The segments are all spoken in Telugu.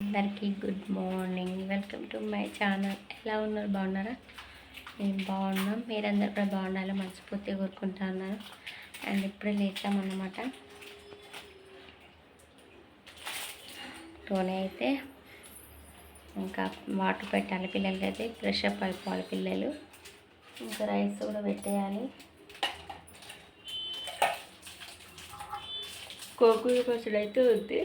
అందరికీ good morning. Welcome to my channel. ఎలా ఉన్నారు? బాగున్నారా? మేము బాగున్నాం. మీరందరూ కూడా బాగుండాలి మనస్ఫూర్తిగా కోరుకుంటున్నారు అండ్ ఇప్పుడే లేచామన్నమాట టోనే అయితే ఇంకా వాటర్ పెట్టాలి పిల్లలకి అయితే ఫ్రెష్ అప్ అయిపోవాలి పిల్లలు. ఇంకా రైస్ కూడా పెట్టేయాలి. కోకూర పచ్చడి అయితే ఉంది.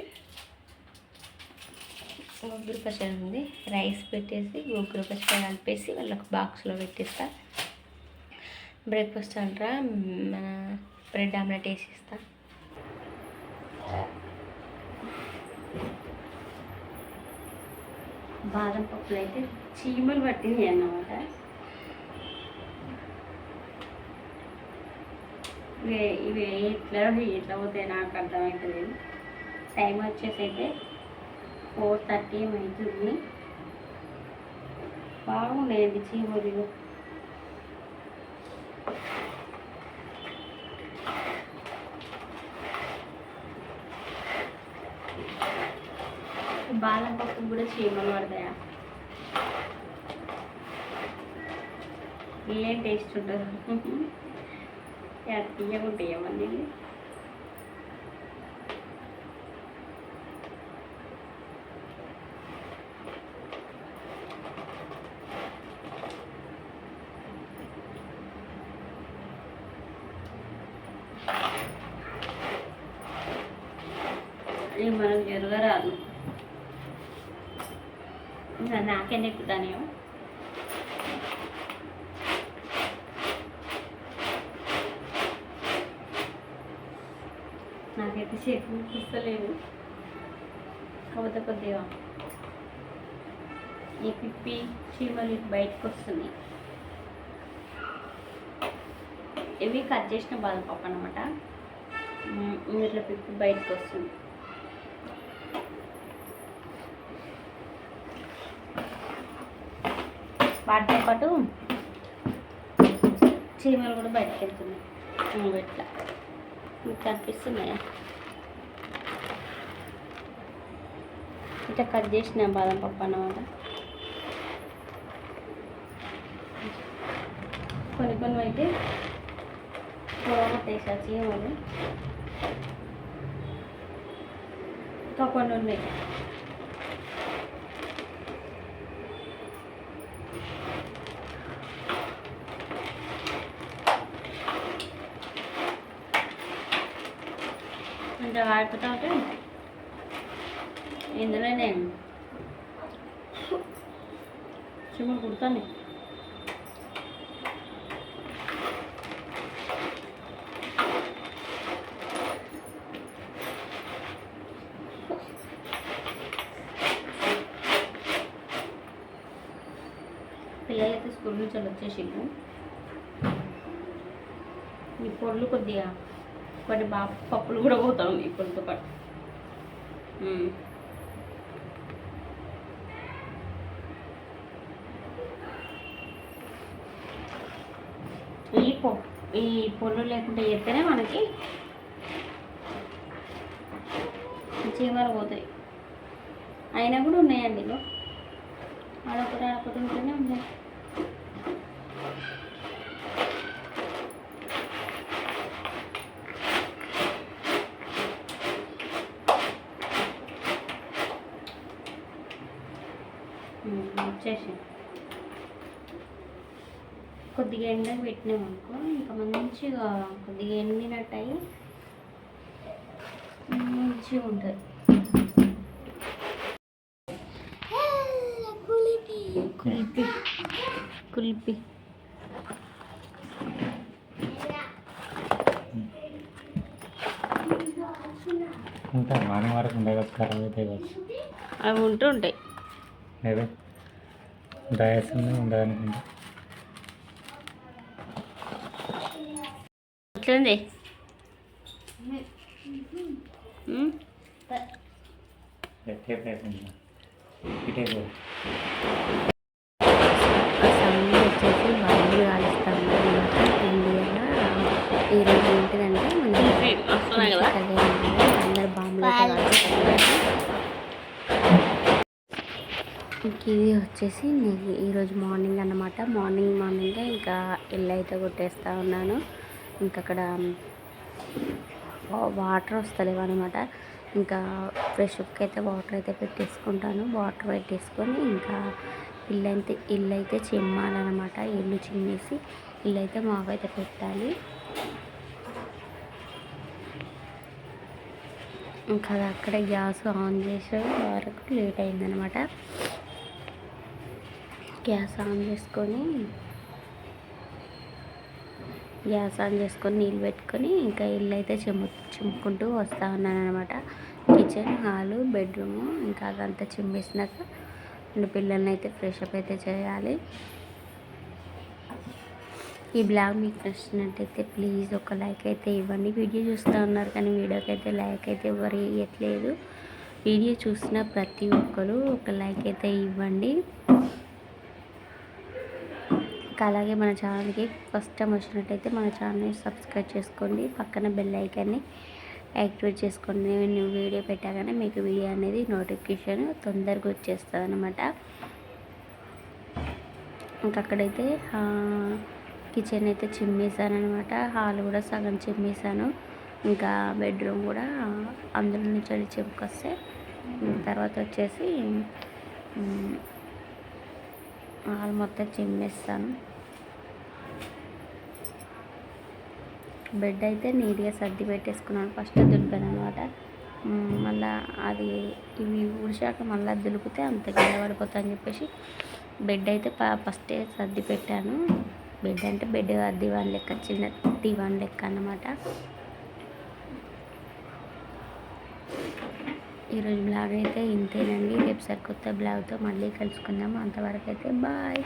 గోంగూర పచ్చడి ఉంది. రైస్ పెట్టేసి గోంగూర పచ్చడి కలిపేసి వాళ్ళకి బాక్స్లో పెట్టేస్తా. బ్రేక్ఫాస్ట్ అంటారా మన బ్రెడ్ ఆమ్లెట్ వేసిస్తా. బాదం పప్పులు అయితే చీమలు పట్టింది అన్నమాట. ఇవి ఇవి ఎట్లా ఎట్లా పోతాయి నాకు అర్థమవుతుంది టైం వచ్చేసి అయితే ఫోర్ థర్టీ అవుతుంది బాగుండేది చీమలు బాదం పప్పు కూడా చీమలు పడతాయా? ఏం టేస్ట్ ఉంటుంది? తీయగా ఉంటాయా మళ్ళీ అది మనం జరగరాదు ఇంకా నాకేం నాకైతే చేతులు చూస్తలేదు కాకపోతే కొద్దిగా ఈ పిప్పి చీమలు బయటకు వస్తుంది ఇవి కట్ చేసిన బాధపప్పు అనమాట ఇట్లా పిప్పి బయటకు వస్తుంది. వాటితో పాటు చీమలు కూడా బయటకు వెళ్తున్నాయి. ఇట్లా. మీకు కనిపిస్తున్నాయా? ఇట్లా కట్ చేసిన బాదం పప్పు అన్నమాట. కొన్ని కొన్ని అయితే పోగొట్టేసా చీమలు. ఇంకా కొన్ని ఉన్నాయి. అంటే వాడిపోతా ఇందులో నేను చిమ్మ కుడతాను. పిల్లలైతే స్కూల్ నుంచి వాళ్ళు ఈ పొళ్ళు కొద్దిగా కొన్ని బా పప్పులు కూడా పోతా ఉన్నాయి పొడితో పాటు. ఈ పొ ఈ పొల్లు లేకుండా చేస్తేనే మనకి చీమలు పోతాయి. అయినా కూడా ఉన్నాయండి ఇగో అదొకటి అదొకటి ఉంటేనే ఉన్నాయి. వచ్చేసి కొద్దిగా ఎండకు పెట్టినామనుకో ఇంకా మంచిగా కొద్దిగా ఎండినట్టు అయ్యి మంచిగా ఉంటుంది. కుల్పి. కుల్పి. ఉంటాయి మార్నింగ్ వరకు ఉండే కదా ఖరాబ్ అవుతాయి కావచ్చు అవి ఉంటూ ఉంటాయి. లేదా డయాస్ ఉండదనుకుంటా ఎట్లుంది? ఎట్టే ఇటే ఇది వచ్చేసి నేను ఈరోజు మార్నింగ్ అన్నమాట. మార్నింగ్ మార్నింగే ఇంకా ఇల్లు అయితే కొట్టేస్తూ ఉన్నాను. ఇంకా అక్కడ వాటర్ వస్తలేవు అనమాట ఇంకా ఫ్రెష్కి అయితే వాటర్ అయితే పెట్టేసుకుంటాను. వాటర్ పెట్టేసుకొని ఇంకా ఇల్లు అయితే ఇల్లు అయితే చిమ్మాలన్నమాట ఇల్లు చిమ్మేసి ఇల్లు అయితే మావైతే పెట్టాలి. ఇంకా అది అక్కడ గ్యాస్ ఆన్ చేసే వరకు లేట్ అయిందనమాట గ్యాస్ ఆన్ చేసుకొని గ్యాస్ ఆన్ చేసుకొని నీళ్ళు పెట్టుకొని ఇంకా ఇల్లు అయితే చిమ్ము చిమ్ముకుంటూ వస్తూ ఉన్నాను అనమాట కిచెన్ హాలు బెడ్రూము ఇంకా అదంతా చిమ్మేసినాక రెండు పిల్లల్ని అయితే ఫ్రెష్ అప్ అయితే చేయాలి. ఈ బ్లాగ్ మీకు నచ్చినట్టయితే ప్లీజ్ ఒక లైక్ అయితే ఇవ్వండి. వీడియో చూస్తూ ఉన్నారు కానీ వీడియోకి అయితే లైక్ అయితే ఎవరు ఇవ్వట్లేదు వీడియో చూసిన ప్రతి ఒక్కరు ఒక లైక్ అయితే ఇవ్వండి. అలాగే మన ఛానల్కి ఫస్ట్ టైం వచ్చినట్టయితే మన ఛానల్ని సబ్స్క్రైబ్ చేసుకోండి పక్కన బెల్ ఐకాన్ని యాక్టివేట్ చేసుకోండి నేను వీడియో పెట్టగానే మీకు వీడియో అనేది నోటిఫికేషన్ తొందరగా వచ్చేస్తుంది అనమాట ఇంకా అక్కడైతే కిచెన్ అయితే చిమ్మేసాను అనమాట హాల్ కూడా సగం చిమ్మేసాను ఇంకా బెడ్రూమ్ కూడా అందులో నుంచి చెప్పుకొస్తే తర్వాత వచ్చేసి హాల్ మొత్తం చిమ్మేస్తాను. బెడ్ అయితే నీట్గా సర్ది పెట్టేసుకున్నాను. ఫస్ట్ దులిపాను అనమాట మళ్ళీ అది ఇవి ఊడిశాక మళ్ళీ దులిపితే అంత కింద పడిపోతా అని చెప్పేసి బెడ్ అయితే ఫస్టే సర్ది పెట్టాను. బెడ్ అంటే బెడ్ దివాన్ లెక్క చిన్న దివాన్ లెక్క అన్నమాట. ఈరోజు బ్లాగ్ అయితే ఇంతేనండి. రేపు సరికొత్త బ్లాగ్తో మళ్ళీ కలుసుకుందాము. అంతవరకు అయితే బాయ్.